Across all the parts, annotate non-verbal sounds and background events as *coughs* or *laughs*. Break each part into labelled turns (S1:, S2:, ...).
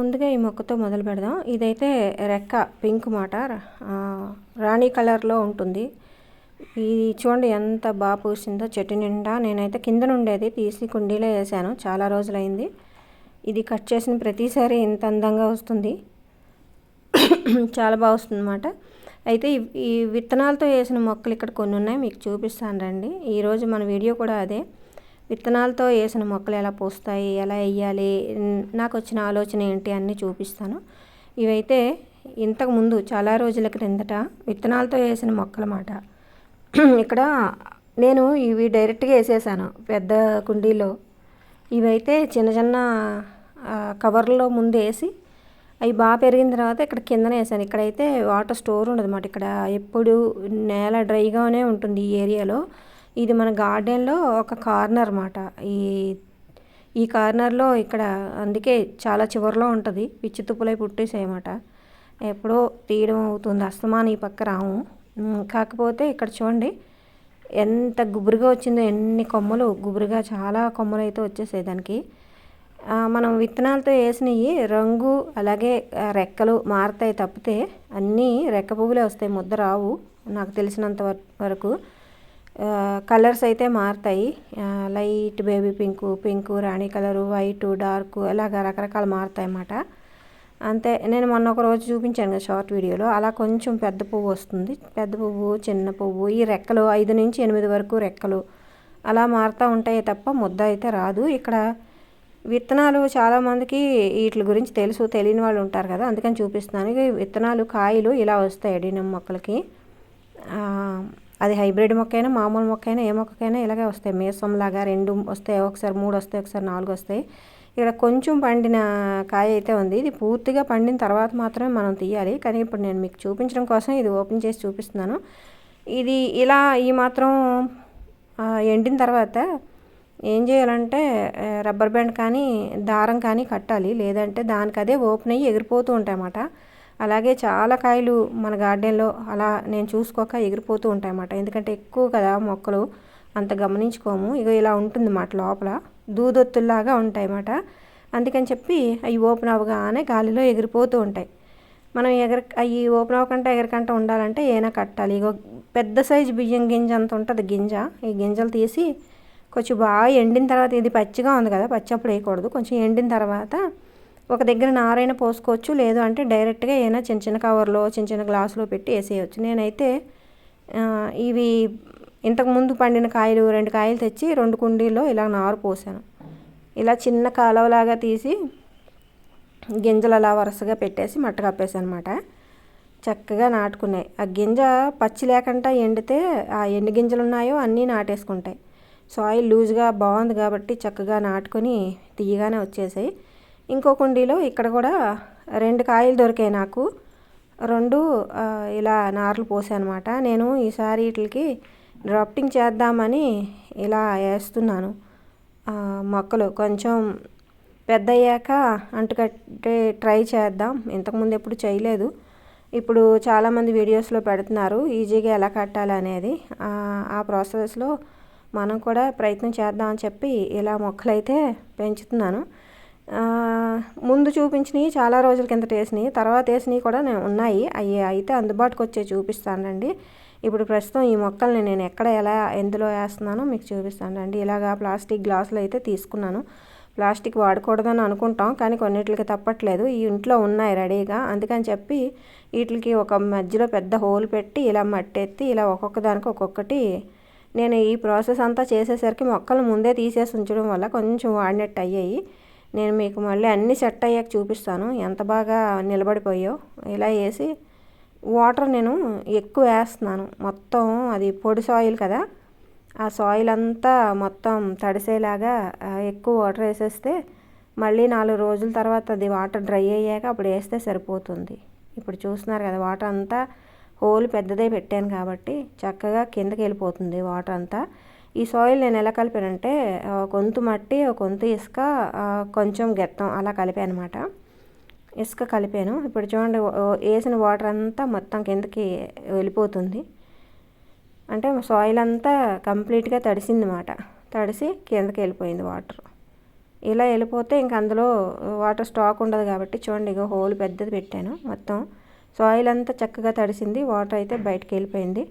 S1: ముందుగా ఈ మొక్కతో మొదలు పెడదాం. ఇదైతే రెక్క పింక్ మాట. రాణి కలర్లో ఉంటుంది. ఇది చూడండి ఎంత బాగా పూసిందో. చెట్టు నిండా నేనైతే కింద నుండేది తీసి కుండీలో వేసాను. చాలా రోజులైంది. ఇది కట్ చేసిన ప్రతిసారి ఇంత అందంగా వస్తుంది. *coughs* చాలా బాగా వస్తుంది అనమాట అయితే ఈ విత్తనాలతో వేసిన మొక్కలు ఇక్కడ కొన్ని ఉన్నాయి. మీకు చూపిస్తాను రండి. ఈరోజు మన వీడియో కూడా అదే. విత్తనాలతో వేసిన మొక్కలు ఎలా పూస్తాయి ఎలా వేయాలి నాకు వచ్చిన ఆలోచన ఏంటి అన్నీ చూపిస్తాను. ఇవైతే ఇంతకుముందు చాలా రోజుల క్రిందట విత్తనాలతో వేసిన మొక్కలమాట ఇక్కడ నేను ఇవి డైరెక్ట్గా వేసేసాను పెద్ద కుండీలో ఇవైతే చిన్న చిన్న కవర్లో ముందు వేసి అవి బాగా పెరిగిన తర్వాత ఇక్కడ కిందనే వేసాను. ఇక్కడైతే వాటర్ స్టోర్ ఉండదు అన్నమాట ఇక్కడ ఎప్పుడు నేల డ్రైగానే ఉంటుంది ఈ ఏరియాలో. ఇది మన గార్డెన్లో ఒక కార్నర్ అన్నమాట. ఈ ఈ కార్నర్లో ఇక్కడ అందుకే చాలా చివరిలో ఉంటుంది. పిచ్చి తుప్పులై పుట్టేసాయన్నమాట ఎప్పుడో తీయడం అవుతుంది. అస్తమాన్ ఈ పక్క రాము. కాకపోతే ఇక్కడ చూడండి ఎంత గుబురుగా వచ్చిందో ఎన్ని కొమ్మలు. గుబురుగా చాలా కొమ్మలు అయితే వచ్చేసాయి దానికి. మనం విత్తనాలతో వేసినవి రంగు అలాగే రెక్కలు మారుతాయి తప్పితే అన్నీ రెక్క పువ్వులే వస్తాయి. ముద్ద రావు. నాకు తెలిసినంత వరకు కలర్స్ అయితే మారుతాయి. Light baby pink pink rani colour white dark అలాగ రకరకాలు మారుతాయి అన్నమాట అంతే నేను మొన్న ఒక రోజు చూపించాను కదా షార్ట్ వీడియోలో అలా కొంచెం పెద్ద పువ్వు వస్తుంది. పెద్ద పువ్వు చిన్న పువ్వు ఈ రెక్కలు ఐదు నుంచి ఎనిమిది వరకు రెక్కలు అలా మారుతూ ఉంటాయి తప్ప ముద్ద అయితే రాదు. ఇక్కడ విత్తనాలు చాలామందికి వీటి గురించి తెలుసు తెలియని వాళ్ళు ఉంటారు కదా అందుకని చూపిస్తున్నాను. విత్తనాలు కాయలు ఇలా వస్తాయి అడిగిన మొక్కలకి. అది హైబ్రిడ్ మొక్క అయినా మామూలు మొక్క అయినా ఏ మొక్కకైనా ఇలాగే వస్తాయి. మేసం లాగా రెండు వస్తాయి ఒకసారి మూడు వస్తాయి ఒకసారి నాలుగు వస్తాయి. ఇక్కడ కొంచెం పండిన కాయ అయితే ఉంది. ఇది పూర్తిగా పండిన తర్వాత మాత్రమే మనం తీయాలి. కానీ ఇప్పుడు నేను మీకు చూపించడం కోసం ఇది ఓపెన్ చేసి చూపిస్తున్నాను. ఇది ఇలా ఈ మాత్రం ఎండిన తర్వాత ఏం చేయాలంటే రబ్బర్ బ్యాండ్ కానీ దారం కానీ కట్టాలి. లేదంటే దానికి అదే ఓపెన్ అయ్యి ఎగిరిపోతూ ఉంటాయి అన్నమాట అలాగే చాలా కాయలు మన గార్డెన్లో అలా నేను చూసుకోక ఎగిరిపోతూ ఉంటాయన్నమాట. ఎందుకంటే ఎక్కువ కదా మొక్కలు అంత గమనించుకోము. ఇక ఇలా ఉంటుంది మాట లోపల. దూదొత్తుల్లాగా ఉంటాయన్నమాట. అందుకని చెప్పి అవి ఓపెన్ అవ్వగానే గాలిలో ఎగిరిపోతూ ఉంటాయి. మనం ఎగర అవి ఓపెన్ అవ్వకుండా ఎగరకంట ఉండాలంటే ఏనా కట్టాలి. ఇగో పెద్ద సైజు బియ్యం గింజ అంత ఉంటుంది గింజ. ఈ గింజలు తీసి కొంచెం బాగా ఎండిన తర్వాత ఇది పచ్చిగా ఉంది కదా పచ్చి అప్పుడు వేయకూడదు. కొంచెం ఎండిన తర్వాత ఒక దగ్గర నారైనా పోసుకోవచ్చు లేదు అంటే డైరెక్ట్గా ఏమైనా చిన్న చిన్న కవర్లో చిన్న చిన్న గ్లాసులో పెట్టి వేసేయచ్చు. నేనైతే ఇవి ఇంతకుముందు పండిన కాయలు రెండు కాయలు తెచ్చి రెండు కుండీల్లో ఇలా నారు పోసాను. ఇలా చిన్న కాలువలాగా తీసి గింజలు అలా వరుసగా పెట్టేసి మట్ట కప్పేసాను అనమాట చక్కగా నాటుకున్నాయి. ఆ గింజ పచ్చి లేకుండా ఎండితే ఆ ఎన్ని గింజలు ఉన్నాయో అన్నీ నాటేసుకుంటాయి. సాయిల్ లూజ్గా బాగుంది కాబట్టి చక్కగా నాటుకొని తీయగానే వచ్చేసాయి. ఇంకో కుండీలో ఇక్కడ కూడా రెండు కాయలు దొరికాయి నాకు. రెండు ఇలా నార్లు పోసానమాట అనమాట నేను ఈసారి వీటికి డ్రాఫ్టింగ్ చేద్దామని ఇలా వేస్తున్నాను. మొక్కలు కొంచెం పెద్ద అయ్యాక అంటుకట్టే ట్రై చేద్దాం. ఇంతకుముందు ఎప్పుడు చేయలేదు. ఇప్పుడు చాలామంది వీడియోస్లో పెడుతున్నారు ఈజీగా ఎలా కట్టాలి అనేది. ఆ, ప్రాసెస్లో మనం కూడా ప్రయత్నం చేద్దామని చెప్పి ఇలా మొక్కలైతే పెంచుతున్నాను. ముందు చూపించినవి చాలా రోజుల కిందట వేసినవి తర్వాత వేసినవి కూడా నేను ఉన్నాయి. అవి అయితే అందుబాటుకు వచ్చే చూపిస్తానండి ఇప్పుడు ప్రస్తుతం ఈ మొక్కల్ని నేను ఎక్కడ ఎలా ఎందులో వేస్తున్నానో మీకు చూపిస్తానండి ఇలాగా ప్లాస్టిక్ గ్లాసులు అయితే తీసుకున్నాను. ప్లాస్టిక్ వాడకూడదని అనుకుంటాం కానీ కొన్నిటికి తప్పట్లేదు. ఈ ఇంట్లో ఉన్నాయి రెడీగా. అందుకని చెప్పి వీటికి ఒక మధ్యలో పెద్ద హోల్ పెట్టి ఇలా మట్టెత్తి ఇలా ఒక్కొక్క దానికి ఒక్కొక్కటి నేను ఈ ప్రాసెస్ అంతా చేసేసరికి మొక్కలు ముందే తీసేసి ఉంచడం వల్ల కొంచెం వాడినట్టు అయ్యాయి. నేను మీకు మళ్ళీ అన్నీ సెట్ అయ్యాక చూపిస్తాను. ఎంత బాగా నిలబడిపోయో. ఇలా వేసి వాటర్ నేను ఎక్కువ వేస్తున్నాను. మొత్తం అది పొడి సాయిల్ కదా. ఆ సాయిల్ అంతా మొత్తం తడిసేలాగా ఎక్కువ వాటర్ వేసేస్తే మళ్ళీ నాలుగు రోజుల తర్వాత అది వాటర్ డ్రై అయ్యాక అప్పుడు వేస్తే సరిపోతుంది. ఇప్పుడు చూస్తున్నారు కదా వాటర్ అంతా హోల్ పెద్దదే పెట్టాను కాబట్టి చక్కగా కిందకి వెళ్ళిపోతుంది వాటర్ అంతా. ఈ సాయిల్ నేను ఎలా కలిపానంటే కొంతు మట్టి కొంత ఇసుక కొంచెం గెత్తం అలా కలిపాను అనమాట ఇసుక కలిపాను. ఇప్పుడు చూడండి వేసిన వాటర్ అంతా మొత్తం కిందకి వెళ్ళిపోతుంది. అంటే సాయిల్ అంతా కంప్లీట్గా తడిసింది అనమాట తడిసి కిందకి వెళ్ళిపోయింది వాటర్ ఇలా వెళ్ళిపోతే ఇంక అందులో వాటర్ స్టాక్ ఉండదు కాబట్టి చూడండి ఇక హోల్ పెద్దది పెట్టాను మొత్తం. సాయిల్ అంతా చక్కగా తడిసింది వాటర్ అయితే బయటకు వెళ్ళిపోయింది.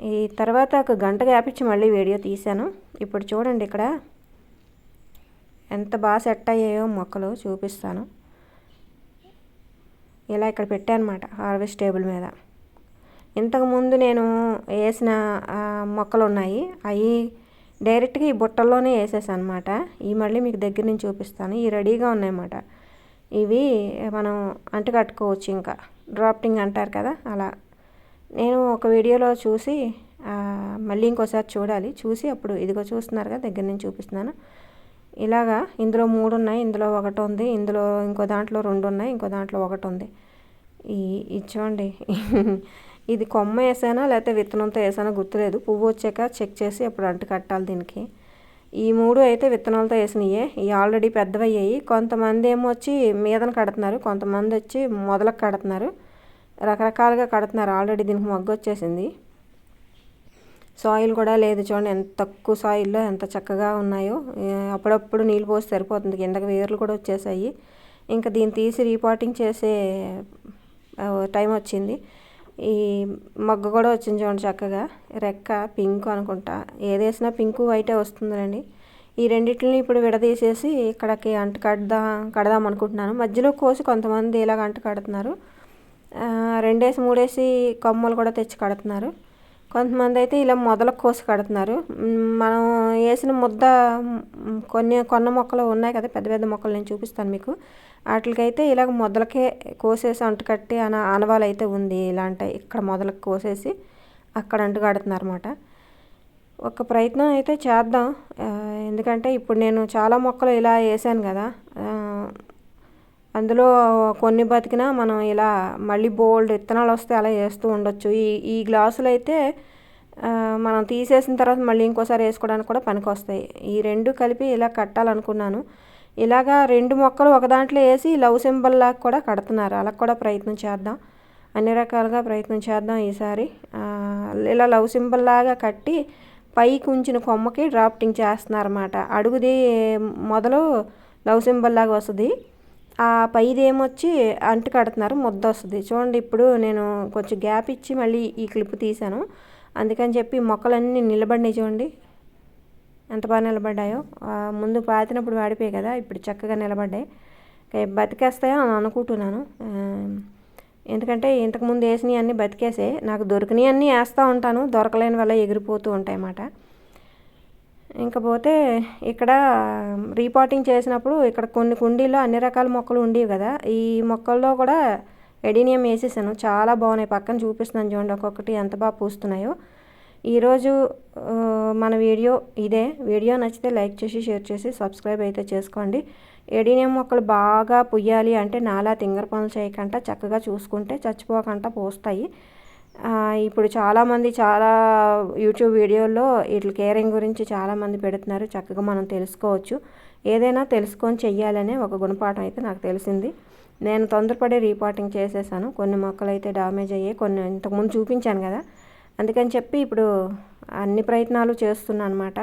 S1: ఈ తర్వాత ఒక గంట గ్యాపించి మళ్ళీ వీడియో తీశాను. ఇప్పుడు చూడండి ఇక్కడ ఎంత బాగా సెట్ అయ్యాయో మొక్కలు చూపిస్తాను. ఇలా ఇక్కడ పెట్టానమాట హార్వెస్ట్ టేబుల్ మీద. ఇంతకుముందు నేను వేసిన మొక్కలు ఉన్నాయి అవి డైరెక్ట్గా ఈ బుట్టల్లోనే వేసేసాను అనమాట ఈ మళ్ళీ మీకు దగ్గర నుంచి చూపిస్తాను. ఈ రెడీగా ఉన్నాయన్నమాట. ఇవి మనం అంటు కట్టుకోవచ్చు ఇంకా. డ్రాప్టింగ్ అంటారు కదా అలా. నేను ఒక వీడియోలో చూసి మళ్ళీ ఇంకోసారి చూడాలి. చూసి అప్పుడు ఇదిగో చూస్తున్నారు కదా దగ్గర నుంచి చూపిస్తున్నాను. ఇలాగా ఇందులో మూడు ఉన్నాయి ఇందులో ఒకటి ఉంది ఇందులో ఇంకో దాంట్లో రెండు ఉన్నాయి ఇంకో దాంట్లో ఒకటి ఉంది. ఈ ఇచ్చోండి *laughs* ఇది కొమ్మ వేసానా లేకపోతే విత్తనంతో వేసానా గుర్తులేదు. పువ్వు వచ్చాక చెక్ చేసి అప్పుడు అంటు కట్టాలి దీనికి. ఈ మూడు అయితే విత్తనాలతో వేసినాయే. ఇవి ఆల్రెడీ పెద్దవయ్యాయి. కొంతమంది ఏమో వచ్చి మీదన కడుతున్నారు కొంతమంది వచ్చి మొదలకు కడుతున్నారు. రకరకాలుగా కడుతున్నారు. ఆల్రెడీ దీనికి మగ్గు వచ్చేసింది. సాయిల్ కూడా లేదు చూడండి. ఎంత తక్కువ సాయిల్లో ఎంత చక్కగా ఉన్నాయో. అప్పుడప్పుడు నీళ్ళు పోసి సరిపోతుంది. కిందకి వేర్లు కూడా వచ్చేసాయి. ఇంకా దీన్ని తీసి రీపాటింగ్ చేసే టైం వచ్చింది. ఈ మగ్గు కూడా వచ్చింది చూడండి చక్కగా. రెక్క పింక్ అనుకుంటా. ఏదేసినా పింక్ వైటే వస్తుందండి ఈ రెండింటిని ఇప్పుడు విడదీసేసి ఇక్కడికి అంటు కడదా కడదాం అనుకుంటున్నాను మధ్యలో కోసి కొంతమంది ఇలాగ అంటు కడుతున్నారు. రెండేసి మూడేసి కొమ్మలు కూడా తెచ్చి కడుతున్నారు. కొంతమంది అయితే ఇలా మొదలు కోసి కడుతున్నారు. మనం వేసిన ముద్ద కొన్ని కొన్న మొక్కలు ఉన్నాయి కదా పెద్ద పెద్ద మొక్కలు నేను చూపిస్తాను మీకు. వాటికైతే ఇలాగ మొదలకే కోసేసి అంటుకట్టి అన ఆనవాలు అయితే ఉంది ఇలాంటి ఇక్కడ మొదలకు కోసేసి అక్కడ అంటు కడుతున్నారు అనమాట ఒక ప్రయత్నం అయితే చేద్దాం. ఎందుకంటే ఇప్పుడు నేను చాలా మొక్కలు ఇలా వేసాను కదా. అందులో కొన్ని బతికినా మనం ఇలా మళ్ళీ బోల్డ్ విత్తనాలు వస్తే అలా వేస్తూ ఉండొచ్చు. ఈ ఈ గ్లాసులు అయితే మనం తీసేసిన తర్వాత మళ్ళీ ఇంకోసారి వేసుకోవడానికి కూడా పనికి వస్తాయి ఈ రెండు కలిపి ఇలా కట్టాలనుకున్నాను. ఇలాగా రెండు మొక్కలు ఒక దాంట్లో వేసి లవ్ సింబల్ లాగా కూడా కడుతున్నారు. అలా కూడా ప్రయత్నం చేద్దాం. అన్ని రకాలుగా ప్రయత్నం చేద్దాం ఈసారి. ఇలా లవ్ సింబల్ లాగా కట్టి పైకి ఉంచిన కొమ్మకి డ్రాఫ్టింగ్ చేస్తున్నారన్నమాట. అడుగుది మొదలు లవ్ సింబల్ లాగా వస్తుంది. ఆ పైదేమొచ్చి అంటు కడుతున్నారు ముద్ద వస్తుంది. చూడండి ఇప్పుడు నేను కొంచెం గ్యాప్ ఇచ్చి మళ్ళీ ఈ క్లిప్ తీశాను. అందుకని చెప్పి మొక్కలన్నీ నిలబడినాయి చూడండి. ఎంత బాగా నిలబడ్డాయో. ముందు పాతినప్పుడు వాడిపోయాయి కదా ఇప్పుడు చక్కగా నిలబడ్డాయి. బతికేస్తాయో అని అనుకుంటున్నాను. ఎందుకంటే ఇంతకుముందు వేసినవి అన్నీ బతికేసే నాకు దొరికినవి అన్నీ వేస్తూ ఉంటాను. దొరకలేని వల్ల ఎగిరిపోతూ ఉంటాయి అన్నమాట ఇంకపోతే ఇక్కడ రీపాటింగ్ చేసినప్పుడు ఇక్కడ కొన్ని కుండీల్లో అన్ని రకాల మొక్కలు ఉండేవి కదా. ఈ మొక్కల్లో కూడా ఎడీనియం వేసేసాను. చాలా బాగున్నాయి. పక్కన చూపిస్తున్నాను చూడండి ఒక్కొక్కటి ఎంత బాగా పూస్తున్నాయో. ఈరోజు మన వీడియో ఇదే. వీడియో నచ్చితే లైక్ చేసి షేర్ చేసి సబ్స్క్రైబ్ అయితే చేసుకోండి. ఎడీనియం మొక్కలు బాగా పుయ్యాలి అంటే నాలా తింగర పనులు చేయకుండా చక్కగా చూసుకుంటే చచ్చిపోకుండా పోస్తాయి. ఇప్పుడు చాలామంది చాలా యూట్యూబ్ వీడియోల్లో వీటి కేరింగ్ గురించి చాలామంది పెడుతున్నారు. చక్కగా మనం తెలుసుకోవచ్చు. ఏదైనా తెలుసుకొని చెయ్యాలనే ఒక గుణపాఠం అయితే నాకు తెలిసింది. నేను తొందరపడి రీపాటింగ్ చేసేసాను. కొన్ని మొక్కలు అయితే డామేజ్ అయ్యాయి. కొన్ని ఇంతకుముందు చూపించాను కదా. అందుకని చెప్పి ఇప్పుడు అన్ని ప్రయత్నాలు చేస్తున్నాను అనమాట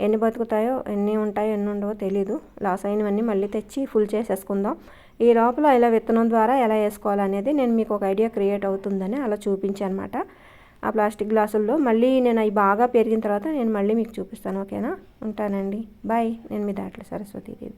S1: ఎన్ని బతుకుతాయో ఎన్ని ఉంటాయో ఎన్ని ఉండవో తెలీదు. లాస్ అయినవన్నీ మళ్ళీ తెచ్చి ఫుల్ చేసేసుకుందాం. ఈ లోపల ఇలా విత్తనం ద్వారా ఎలా వేసుకోవాలనేది నేను మీకు ఒక ఐడియా క్రియేట్ అవుతుందని అలా చూపించాను అనమాట ఆ ప్లాస్టిక్ గ్లాసుల్లో మళ్ళీ నేను అవి బాగా పెరిగిన తర్వాత నేను మళ్ళీ మీకు చూపిస్తాను ఓకేనా? ఉంటానండి. బాయ్. నేను మీ దాంట్లో సరస్వతీదేవి.